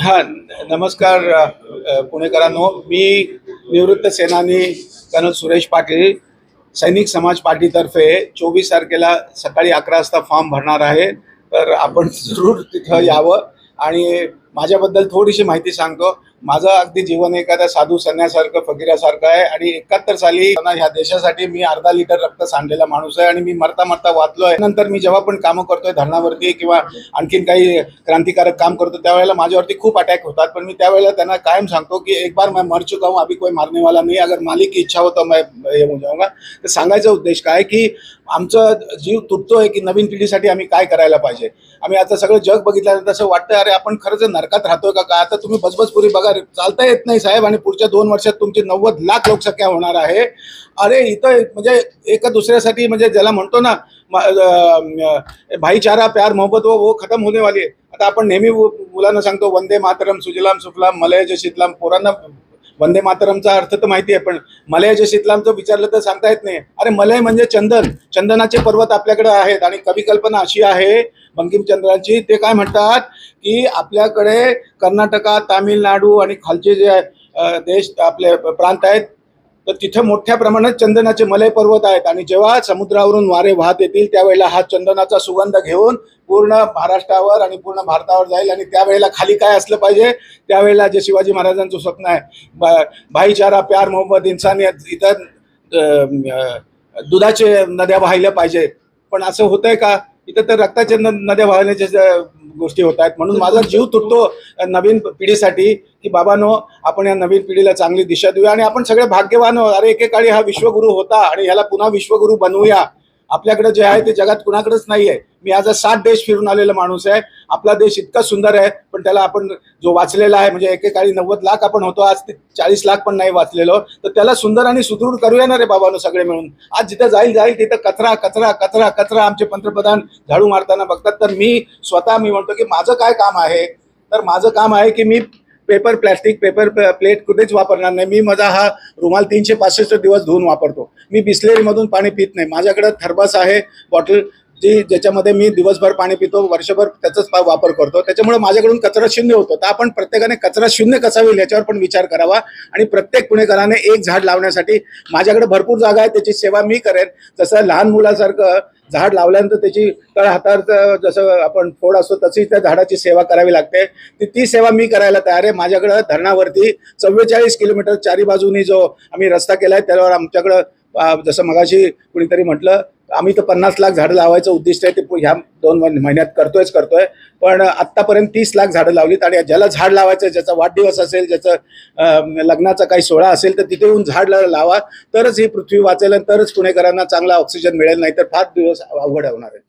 हां नमस्कार पुणेकरांनो. मी निवृत्त सेनानी कर्नल सुरेश पाटील सैनिक समाज पार्टीतर्फे चोवीस तारखेला सकाळी अकरा वाजता फॉर्म भरणार आहे. तर आपण जरूर तिथं यावं. आणि माझ्याबद्दल थोडीशी माहिती सांगतो. माझं अगदी जीवन एखाद्या साधू संन्यासारखं फकीरासारखं आहे आणि एकाहत्तर साली ह्या देशासाठी मी अर्धा लिटर रक्त सांडलेला माणूस आहे आणि मी मरता मरता वाचलो आहे नंतर मी जेव्हा पण कामं करतोय धरणावरती किंवा आणखीन काही क्रांतिकारक काम करतो त्यावेळेला माझ्यावरती खूप अटॅक होतात. पण मी त्यावेळेला त्यांना कायम सांगतो की एक बार मैं मर चुका हूं अभी कोई मारने वाला नाही. अगर मालिक की इच्छा होतं मैं हे होऊन जाऊंगा. तर सांगायचा उद्देश काय की आमचं जीव तुटतोय की नवीन पिढीसाठी आम्ही काय करायला पाहिजे? आम्ही आता सगळं जग बघितल्यानंतर असं वाटतं अरे आपण खरंच नरकात राहतोय का? काय आता तुम्ही बसबसपुरी बघा चालता येत नाही साहेब आणि पुढच्या दोन वर्षात तुमची नव्वद लाख लोकसंख्या होणार आहे. अरे इथं म्हणजे एका दुसऱ्यासाठी म्हणजे ज्याला म्हणतो ना भाईचारा प्यार मोहब्बत व वो खतम होने वाली आहे. आता आपण नेहमी मुलांना सांगतो वंदे मातरम सुजलाम सुफलाम मलय शीतलाम पोरांना वंदे मातरमचा अर्थ तर माहिती आहे पण मलय जय शीतलामचं विचारलं तर सांगता येत नाही. अरे मलय म्हणजे चंदन. चंदनाचे पर्वत आपल्याकडे आहेत आणि कवी कल्पना अशी आहे बंकिमचंद्रांची. ते काय म्हणतात की आपल्याकडे कर्नाटका तामिळनाडू आणि खालचे जे देश आपले प्रांत आहेत तर तिथं मोठ्या प्रमाणात चंदनाचे मलय पर्वत आहेत. आणि जेव्हा समुद्रावरून वारे वाहत येतील त्यावेळेला हा चंदनाचा सुगंध घेऊन पूर्ण महाराष्ट्रावर आणि पूर्ण भारतावर जाईल. आणि त्यावेळेला खाली काय असलं पाहिजे? त्यावेळेला जे शिवाजी महाराजांचं स्वप्न आहे ब- भाईचारा प्यार मोहम्मद इन्सानियत इतर दुधाचे नद्या वाहिल्या पाहिजेत पण असं होतंय का? इथं तर रक्ताच्या नद्या वाहण्याच्या ज्या गोष्टी होत आहेत. म्हणून माझा जीव तुटतो नवीन पिढीसाठी की बाबानो आपण या नवीन पिढीला चांगली दिशा देऊया आणि आपण सगळे भाग्यवान अरे एकेकाळी हा विश्वगुरु होता आणि ह्याला पुन्हा विश्वगुरु बनवूया. आपल्याकडे जे आहे ते जगात कुणाकडेच नाही आहे मी आज सात देश फिरून आलेला माणूस आहे. आपला देश इतका सुंदर आहे पण त्याला आपण जो वाचलेला आहे म्हणजे एकेकाळी नव्वद लाख आपण होतो आज ते चाळीस लाख पण नाही वाचलेलो. तर त्याला सुंदर आणि सुदृढ करूया ना रे बाबानो सगळे मिळून. आज जिथं जाईल जाईल तिथं कचरा कचरा कचरा कचरा आमचे पंतप्रधान झाडू मारताना बघतात. तर मी स्वतः मी म्हणतो की माझं काय काम आहे? तर माझं काम आहे की मी पेपर प्लॅस्टिक पेपर प्लेट कुठेच वापरणार नाही. मी माझा हा रुमाल तीनशे पासष्ट दिवस धुवून वापरतो. मी बिस्लेरीमधून पाणी पित नाही. माझ्याकडं थर्बस आहे बॉटल जी ज्याच्यामध्ये मी दिवसभर पाणी पितो वर्षभर त्याचाच वापर करतो. त्याच्यामुळे माझ्याकडून कचरा शून्य होतो. तर आपण प्रत्येकाने कचरा शून्य कसा होईल याच्यावर पण विचार करावा आणि प्रत्येक पुणेकराने एक झाड लावण्यासाठी माझ्याकडे भरपूर जागा आहे त्याची सेवा मी करेन. जसं लहान मुलासारखं झाड लावल्यानंतर त्याची तळ हातावर जसं आपण फोड असतो तशी त्या झाडाची सेवा करावी लागते. ती ती सेवा मी करायला तयार आहे. माझ्याकडं धरणावरती चव्वेचाळीस किलोमीटर चारी बाजूनी जो आम्ही रस्ता केला आहे त्यावर आमच्याकडं जसं मगाशी कुणीतरी म्हटलं आम्ही तर पन्नास लाख झाडं लावायचं उद्दिष्ट आहे ते ह्या दोन महिन्यात करतोयच करतोय. पण आत्तापर्यंत तीस लाख झाडं लावलीत आणि ज्याला झाड लावायचं ज्याचा वाढदिवस असेल ज्याचं लग्नाचा काही सोहळा असेल तर तिथे येऊन झाड लावा. तरच ही पृथ्वी वाचेल आणि तरच पुणेकरांना चांगला ऑक्सिजन मिळेल नाही तर फार दिवस अवघड होणार आहे.